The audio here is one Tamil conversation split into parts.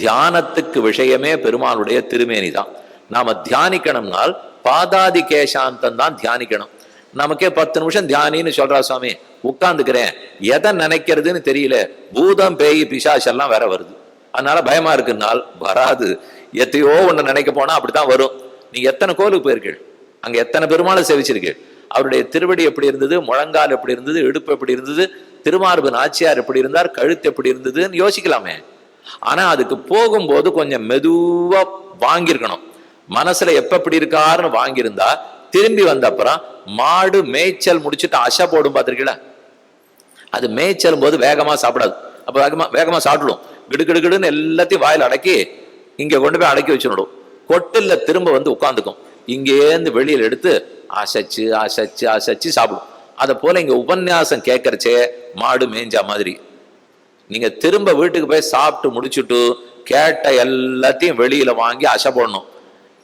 தியானத்துக்கு விஷயமே பெருமாளுடைய திருமேனி தான். நாம தியானிக்கணும்னால் பாதாதி கேசாந்தம் தான் தியானிக்கணும். நமக்கே பத்து நிமிஷம் தியானின்னு சொல்றா சுவாமி உட்காந்துக்கிறேன் எதை நினைக்கிறதுன்னு தெரியல. பூதம் பேய் பிசாசு எல்லாம் வேற வருது. அதனால பயமா இருக்குன்னால் வராது. எத்தையோ ஒன்று நினைக்க போனா அப்படித்தான் வரும். நீ எத்தனை கோலுக்கு போயிருக்கீள்? அங்க எத்தனை பெருமாளை சேவிச்சிருக்கீள்? அவருடைய திருவடி எப்படி இருந்தது? முழங்கால் எப்படி இருந்தது? இடுப்பு எப்படி இருந்தது? திருமார்பு நாச்சியார் எப்படி இருந்தார்? கழுத்து எப்படி இருந்ததுன்னு யோசிக்கலாமே. ஆனா அதுக்கு போகும்போது கொஞ்சம் மெதுவா வாங்கியிருக்கணும். மனசுல எப்ப இப்படி இருக்காருன்னு வாங்கியிருந்தா திரும்பி வந்த அப்புறம் மாடு மேய்ச்சல் முடிச்சுட்டு அசை போடும் பார்த்துருக்கீங்களா அது மேய்ச்சலும் போது வேகமா சாப்பிடாது. அப்ப வேகமா வேகமா சாப்பிடும் கிடுகிடுகிடுன்னு எல்லாத்தையும் வாயில அடக்கி இங்க கொண்டு போய் அடக்கி வச்சுடும் கொட்டில் திரும்ப வந்து உட்காந்துக்கும். இங்கேருந்து வெளியில எடுத்து அசைச்சு அசைச்சு அசைச்சு சாப்பிடும். அதை போல இங்க உபன்யாசம் கேட்கறச்சே மாடு மேய்ஞ்சா மாதிரி. நீங்க திரும்ப வீட்டுக்கு போய் சாப்பிட்டு முடிச்சுட்டு கேட்ட எல்லாத்தையும் வெளியில வாங்கி அசை போடணும்.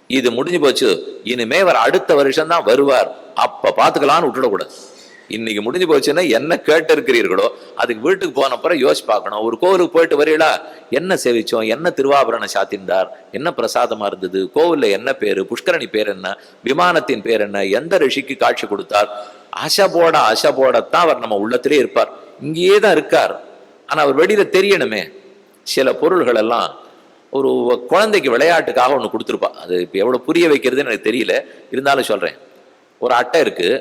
இது முடிஞ்சு போச்சு. இனிமே அவர் அடுத்த வருஷம் தான் வருவார். அப்ப பாத்துக்கலாம்னு விட்டுடக்கூடாது. இன்னைக்கு முடிஞ்சு போச்சுன்னா என்ன கேட்டு இருக்கிறீர்களோ அதுக்கு வீட்டுக்கு போன அப்புறம் யோசிச்சு பார்க்கணும். ஒரு கோவிலுக்கு போயிட்டு வரீங்களா என்ன சேவிச்சோம்? என்ன திருவாபரணம் சாத்திருந்தார் என்ன பிரசாதமா இருந்தது? கோவில்ல என்ன பேரு? புஷ்கரணி பேர் என்ன? விமானத்தின் பேர் என்ன? எந்த ரிஷிக்கு காட்சி கொடுத்தார்? அசை போட அசை போடத்தான் அவர் நம்ம உள்ளத்திலே இருப்பார். இங்கேயே தான் இருக்கார். ஆனால் அவர் வெளியில் தெரியணுமே. சில பொருள்கள் எல்லாம் ஒரு குழந்தைக்கு விளையாட்டுக்காக ஒன்று கொடுத்துருப்பா. அது இப்போ எவ்வளோ புரிய வைக்கிறதுன்னு எனக்கு தெரியல. இருந்தாலும் சொல்கிறேன் ஒரு அட்டை இருக்குது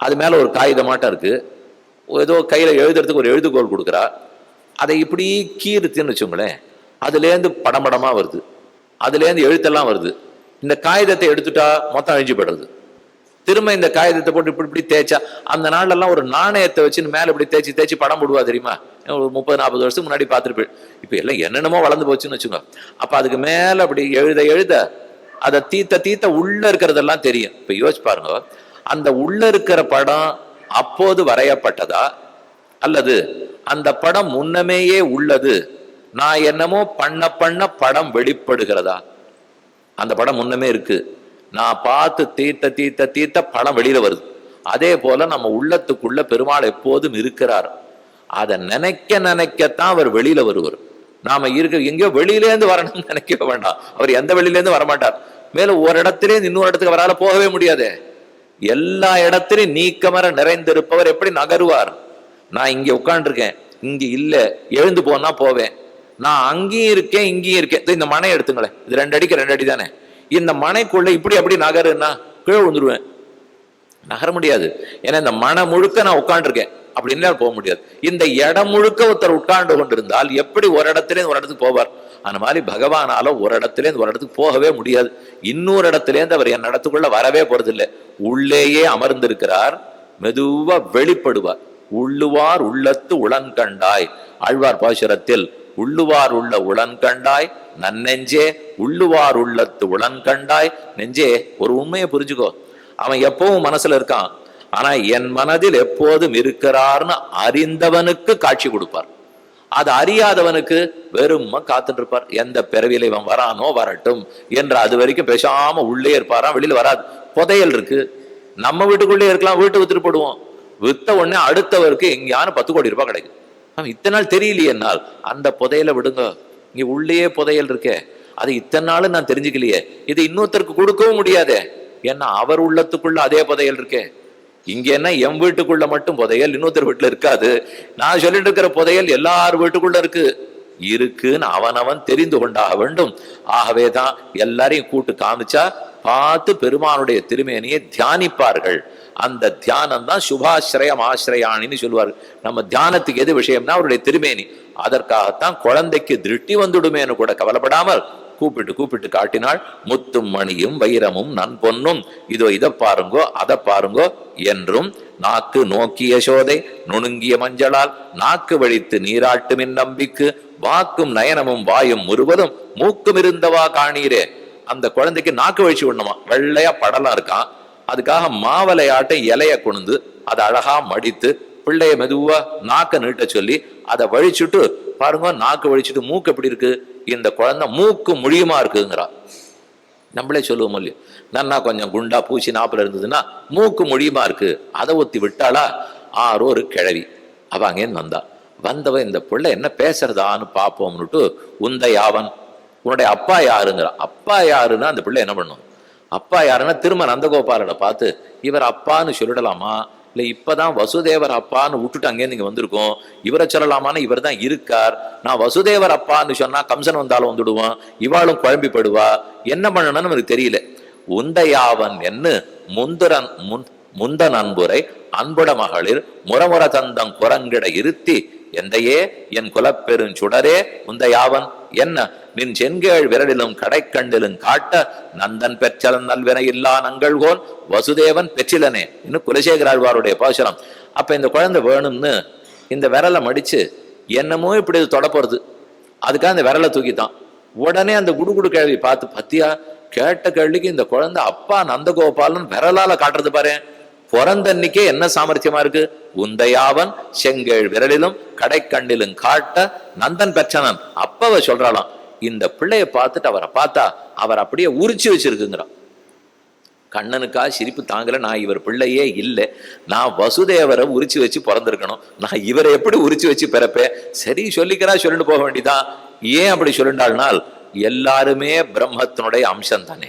அது மேலே ஒரு காகிதமாட்டம் இருக்குது ஏதோ கையில் எழுதுறதுக்கு ஒரு எழுதுகோல் கொடுக்குறா. அதை இப்படி கீறுத்துன்னு வச்சுங்களேன். அதுலேருந்து படம் படமாக வருது. அதுலேருந்து எழுத்தெல்லாம் வருது. இந்த காகிதத்தை எடுத்துட்டா மொத்தம் அழிஞ்சு போடுறது திரும்ப இந்த காகிதத்தை போட்டு இப்படி இப்படி தேய்ச்சா அந்த நாளெல்லாம் ஒரு நாணயத்தை வச்சுன்னு மேலே இப்படி தேய்ச்சி தேய்ச்சி படம் போடுவா தெரியுமா? ஒரு முப்பது நாற்பது வருஷம் முன்னாடி பார்த்துருப்பேன். இப்ப எல்லாம் என்னென்னமோ வளர்ந்து போச்சுன்னு வச்சுக்கோங்க. அப்ப அதுக்கு மேல அப்படி எழுத எழுத அதை தீத்த தீத்த உள்ள இருக்கிறதெல்லாம் தெரியும். இப்ப யோசிச்சு பாருங்க. அந்த உள்ள இருக்கிற படம் அப்போது வரையப்பட்டதா? அல்லது அந்த படம் முன்னமேயே உள்ளது. நான் என்னமோ பண்ண பண்ண படம் வெளிப்படுகிறதா? அந்த படம் முன்னமே இருக்கு. நான் பார்த்து தீர்த்த தீர்த்த தீர்த்த படம் வெளியில வருது. அதே போல நம்ம உள்ளத்துக்குள்ள பெருமாள் எப்போதும் இருக்கிறார். அதை நினைக்க நினைக்கத்தான் அவர் வெளியில வருவார். நாம இருக்க எங்கேயோ வெளியிலேருந்து வரணும்னு நினைக்க வேண்டாம். அவர் எந்த வெளியிலேருந்து வரமாட்டார். மேலும் ஒரு இடத்திலேருந்து இன்னொரு இடத்துக்கு அவரால் போகவே முடியாது. எல்லா இடத்திலையும் நீக்கமர நிறைந்திருப்பவர் எப்படி நகருவார்? நான் இங்க உட்காந்துருக்கேன் இங்க இல்ல. எழுந்து போனா போவேன். நான் அங்கேயும் இருக்கேன் இங்கேயும் இருக்கேன். இந்த மனை எடுத்துங்களேன். இது ரெண்டு அடிக்கு ரெண்டு அடி தானே இந்த மனைக்குள்ள இப்படி அப்படி நகருன்னா கீழே விழுந்துருவேன். நகர முடியாது. ஏன்னா இந்த மன முழுக்க நான் உட்காந்துருக்கேன் அப்படின்னு போக முடியாது. இந்த இடம் முழுக்க ஒருத்தர் உட்கார்ந்து கொண்டிருந்தால் எப்படி ஒரு இடத்துல ஒரு இடத்துக்கு போவார்? அந்த மாதிரி பகவானால ஒரு இடத்துல ஒரு இடத்துக்கு போகவே முடியாது. இன்னொரு இடத்துலேருந்து அவர் என் இடத்துக்குள்ள வரவே போறதில்லை. உள்ளேயே அமர்ந்திருக்கிறார். மெதுவா வெளிப்படுவார். உள்ளுவார் உள்ளத்து உளன் கண்டாய் ஆழ்வார் பாசுரத்தில் உள்ளுவார் உள்ள உளன் கண்டாய் நன்னெஞ்சே உள்ளுவார் உள்ளத்து உளன் கண்டாய் நெஞ்சே ஒரு உண்மையை புரிஞ்சுக்கோ. அவன் எப்பவும் மனசுல இருக்கான். ஆனா என் மனதில் எப்போதும் இருக்கிறார்னு அறிந்தவனுக்கு காட்சி கொடுப்பார். அது அறியாதவனுக்கு வெறும காத்துட்டு இருப்பார் எந்த பிறவியில இவன் வரானோ வரட்டும் என்று அது வரைக்கும் பேசாம உள்ளே இருப்பாராம் வெளியில வராது. புதையல் இருக்கு. நம்ம வீட்டுக்குள்ளே இருக்கலாம் வீட்டு வித்துட்டு போடுவோம். வித்த உடனே அடுத்தவருக்கு எங்கேயான பத்து கோடி ரூபாய் கிடைக்கும். அவன் இத்தனை நாள் தெரியலையே என்னால். அந்த புதையலை விடுங்க. இங்க உள்ளே புதையல் இருக்கே. அது இத்தனை நாள் நான் தெரிஞ்சுக்கலையே. இது இன்னொருத்தருக்கு கொடுக்கவும் முடியாதே. ஏன்னா அவர் உள்ளத்துக்குள்ள அதே புதையல் இருக்கு. இங்க என்ன என் வீட்டுக்குள்ள மட்டும் புதையல் இன்னொருத்தர் வீட்டுல இருக்காது. நான் சொல்லிட்டு இருக்கிற புதையல் எல்லார் வீட்டுக்குள்ள இருக்கு. இருக்குன்னு அவனவன் தெரிந்து கொண்டாக வேண்டும். ஆகவே தான் எல்லாரையும் கூட்டு காமிச்சா பார்த்து பெருமானுடைய திருமேனியை தியானிப்பார்கள். அந்த தியானம் தான் சுபாசிரயம் ஆசிரயாணின்னு சொல்லுவார். நம்ம தியானத்துக்கு எது விஷயம்னா அவருடைய திருமேனி. அதற்காகத்தான் குழந்தைக்கு திருஷ்டி வந்துடுமேன்னு கூட கவலைப்படாமல் கூப்பிட்டு கூப்பிட்டு காட்டினாள் முத்தும் மணியும் வைரமும் நன்பொன்னும் இதோ இதை பாருங்கோ அதை பாருங்கோ என்றும் நாக்கு நோக்கிய சோதை நுணுங்கிய மஞ்சளால் நாக்கு வழித்து நீராட்டுமின் நம்பிக்கு வாக்கும் நயனமும் வாயும் முழுவதும் மூக்கும் இருந்தவா காணீரே. அந்த குழந்தைக்கு நாக்கு வழிச்சு விடணுமா? வெள்ளையா படலாம் இருக்கான் அதுக்காக மாவலையாட்ட இலைய கொண்டு அதை அழகா மடித்து பிள்ளைய மெதுவா நாக்க நீட்ட சொல்லி அதை வழிச்சுட்டு பாருங்க நாக்கு வழிச்சுட்டு மூக்கு எப்படி இருக்கு? இந்த குழந்தை மூக்கு முழியுமா இருக்குங்கிறா. நம்மளே சொல்லுவோம் இல்லையோ? நன்னா கொஞ்சம் குண்டா பூச்சி நாப்பில் இருந்ததுன்னா மூக்கு மொழியுமா இருக்கு? அதை ஒத்தி விட்டாளா? ஆறோ ஒரு கிழவி. அவ வந்தா. வந்தவன் இந்த பிள்ளை என்ன பேசுறதான்னு பார்ப்போம்னுட்டு உந்தை யாவன்? உன்னுடைய அப்பா யாருங்கிறான் அப்பா யாருன்னா அந்த பிள்ளை என்ன பண்ணும்? அப்பா யாருன்னா திரும்ப நந்தகோபாலனை பார்த்து இவர் அப்பான்னு சொல்லிடலாமா? இல்லை இப்பதான் வசுதேவர் அப்பான்னு விட்டுட்டு அங்கேருந்து இங்கே வந்திருக்கோம். இவரை சொல்லலாமான்னு இவர் தான் இருக்கார். நான் வசுதேவர் அப்பான்னு சொன்னால் கம்சன் வந்தாலும் வந்துடுவான் இவாளும் குழம்பிப்படுவா என்ன பண்ணணும்னு எனக்கு தெரியல. உந்தையாவன் என்ன முந்தரன் முன் முந்த நண்புரை அன்புட மகளிர் முரமுர தந்தம் குரங்கிட இருத்தி எந்தையே என் குலப்பெருஞ்சுடரே உந்தையாவன் என்ன? நின் செங்கேள் விரலிலும் கடைக்கண்டிலும் காட்ட நந்தன் பெற்றலன் நல்வினை இல்லா நங்கள்கோன் வசுதேவன் பெற்றிலனே. இன்னும் குலசேகராழ்வாருடைய பாசுரம். அப்ப இந்த குழந்தை வேணும்னு இந்த விரலை மடிச்சு என்னமோ இப்படி இது தொட அதுக்காக அந்த விரலை தூக்கித்தான் உடனே அந்த குடுகுடு கேள்வி பார்த்து பத்தியா கேட்ட கேள்விக்கு இந்த குழந்தை அப்பா நந்தகோபாலன் விரலால காட்டுறது பாரு பிறந்தன்னைக்கே என்ன சாமர்த்தியமா இருக்கு? உந்தையாவன் செங்கேழ் விரலிலும் கடைக்கண்ணிலும் காட்ட நந்தன் பெற்றனன். அப்பவ சொல்றாளாம் இந்த பிள்ளைய பார்த்துட்டு அவரை பார்த்தா அவர் அப்படியே உரிச்சு வச்சிருக்குங்கிறான். கண்ணனுக்கா சிரிப்பு தாங்கல நான் இவர் பிள்ளையே இல்லை. நான் வசுதேவரை உரிச்சு வச்சு பிறந்திருக்கணும். நான் இவரை எப்படி உரிச்சு வச்சு பிறப்பேன்? சரி சொல்லிக்கிறா சொல்லிட்டு போக வேண்டியதான் ஏன் அப்படி சொல்லிண்டாள்னால் எல்லாருமே பிரம்மத்தினுடைய அம்சம் தானே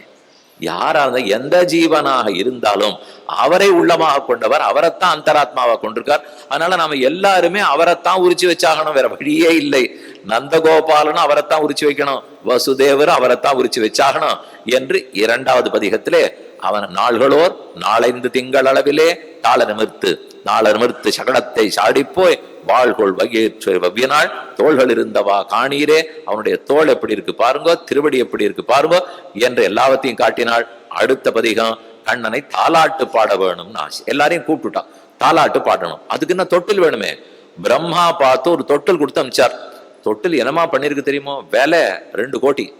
யாரா இருந்தால் எந்த ஜீவனாக இருந்தாலும் அவரை உள்ளமாக கொண்டவர் அவரைத்தான் அந்தராத்மாவா கொண்டிருக்கார். அதனால நம்ம எல்லாருமே அவரைத்தான் உரிச்சு வச்சாகணும் வேற வழியே இல்லை. நந்தகோபாலனும் அவரைத்தான் உரிச்சு வைக்கணும் வசுதேவரும் அவரைத்தான் உரிச்சு வச்சாகணும் என்று இரண்டாவது பதிகத்திலே அவன் நாள்களோர் நாளைந்து திங்கள் அளவிலே தாள நிமிர்த்து நாள நிமிர்த்து சகடத்தை சாடிப்போய் வாழ்கொள் வகியற்று வவ்வியனாள் தோள்கள் இருந்தவா காணீரே. அவனுடைய தோள் எப்படி இருக்கு பாருங்க திருவடி எப்படி இருக்கு பாருங்க என்று எல்லாவற்றையும் காட்டினாள் அடுத்த பதிகம் கண்ணனை தாலாட்டு பாட வேணும்னு ஆசை. எல்லாரையும் கூப்பிட்டுட்டான். தாலாட்டு பாடணும். அதுக்கு என்ன தொட்டில் வேணுமே? பிரம்மா பார்த்து ஒரு தொட்டில் கொடுத்து அமிச்சார். தொட்டில் என்னமா பண்ணிருக்கு தெரியுமோ? வேலை ரெண்டு கோடி.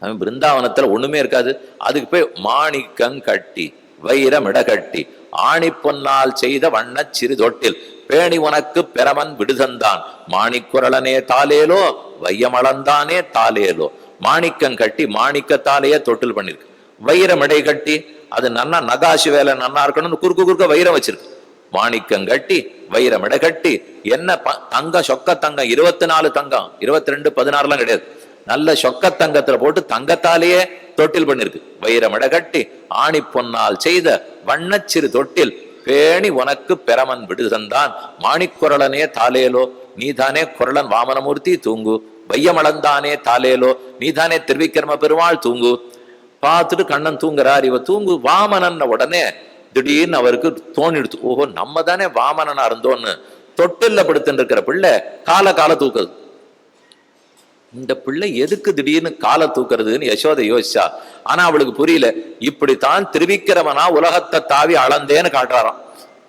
அவன் பிருந்தாவனத்துல ஒண்ணுமே இருக்காது. அதுக்கு போய் மாணிக்கம் கட்டி வைரமிடகட்டி. ஆணி பொன்னால் செய்த வண்ணச் சிறு தொட்டில் பேணி உனக்கு பெறவன் விடுதந்தான். மாணிக்குரளனே தாலேலோ வையமளந்தானே தாலேலோ. மாணிக்கம் கட்டி மாணிக்கத்தாலேயே தொட்டில் பண்ணிருக்கு. வைரமிடை கட்டி அது நன்னா நகாசு வேலை நன்னா இருக்கணும்னு குறுக்கு குறுக்க வைரம் வச்சிருக்கு. மாணிக்கம் கட்டி வைரமிட கட்டி என்ன ப- தங்கம் சொக்க தங்கம் இருபத்தி நாலு தங்கம் இருபத்தி ரெண்டு பதினாறுலாம் கிடையாது. நல்ல சொக்க தங்கத்துல போட்டு தங்கத்தாலேயே தொட்டில் பண்ணிருக்கு. வைரமிட கட்டி ஆணி பொன்னால் செய்த வண்ணச்சிறு தொட்டில். பேணி உனக்கு பெறமன் விடுதந்தான் மாணிக்குரலனே தாலேலோ நீதானே குரலன் வாமனமூர்த்தி தூங்கு. வையமளந்தானே தாலேலோ நீதானே திருவிக்கிரம பெருமாள் தூங்கு. பார்த்துட்டு கண்ணன் தூங்குறார் இவ தூங்கு. வாமனன்ன உடனே திடீர்னு அவருக்கு தோணிடுச்சு ஓஹோ நம்ம தானே வாமனனா இருந்தோன்னு தொட்டில்ல படுத்துட்டு இருக்கிற பிள்ளை கால கால தூக்குது. இந்த பிள்ளை எதுக்கு திடீர்னு காலை தூக்குறதுன்னு யசோதை யோசிச்சா? ஆனா அவளுக்கு புரியல. இப்படித்தான் திருவிக்கிரமனா உலகத்தை தாவி அளந்தேன்னு காட்டுறாராம்.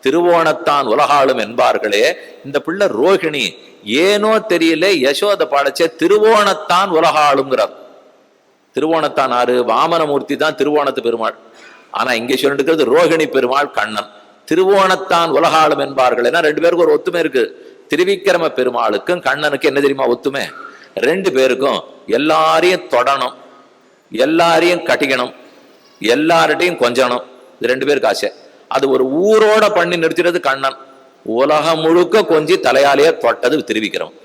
திருவோணத்தான் உலகாளும் என்பார்களே இந்த பிள்ளை ரோஹிணி. ஏனோ தெரியல யசோத பாடச்சே திருவோணத்தான் உலகாளுங்கிறார். திருவோணத்தான் ஆறு வாமனமூர்த்தி தான் திருவோணத்து பெருமாள். ஆனா இங்க சொல்லிட்டு இருக்கிறது பெருமாள் கண்ணன். திருவோணத்தான் உலகாளும் என்பார்கள் ஏன்னா ரெண்டு பேருக்கும் ஒரு ஒத்துமை இருக்கு. திருவிக்கிரம பெருமாளுக்கும் கண்ணனுக்கு என்ன தெரியுமா ஒத்துமை? ரெண்டு பேருக்கும் எல்லாரையும் தொடணும். எல்லாரையும் கட்டிக்கணும். எல்லார்ட்டையும் கொஞ்சணும். இது ரெண்டு பேருக்கு ஆசை. அது ஒரு ஊரோட பண்ணி நிறுத்திடுறது கண்ணன். உலகம் முழுக்க கொஞ்சி தலையாலேயே தொட்டது திருவிக்கிறோம்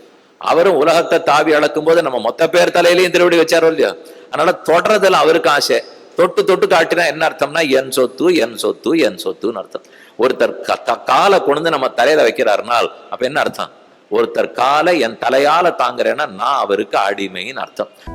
அவரும் உலகத்தை தாவி அளக்கும் போது நம்ம மொத்த பேர் தலையிலையும் திருவிடி வச்சாரோ இல்லையா? அதனால தொடர்றதுல அவருக்கு ஆசை. தொட்டு தொட்டு காட்டினா என்ன அர்த்தம்னா என் சொத்து என் சொத்து என் சொத்துன்னு அர்த்தம். ஒருத்தர் காலை கொண்டு நம்ம தலையில வைக்கிறாருனால் அப்ப என்ன அர்த்தம்? ஒருத்தர் காலை என் தலையால தாங்குறேன்னா நான் அவருக்கு அடிமைன்னு அர்த்தம்.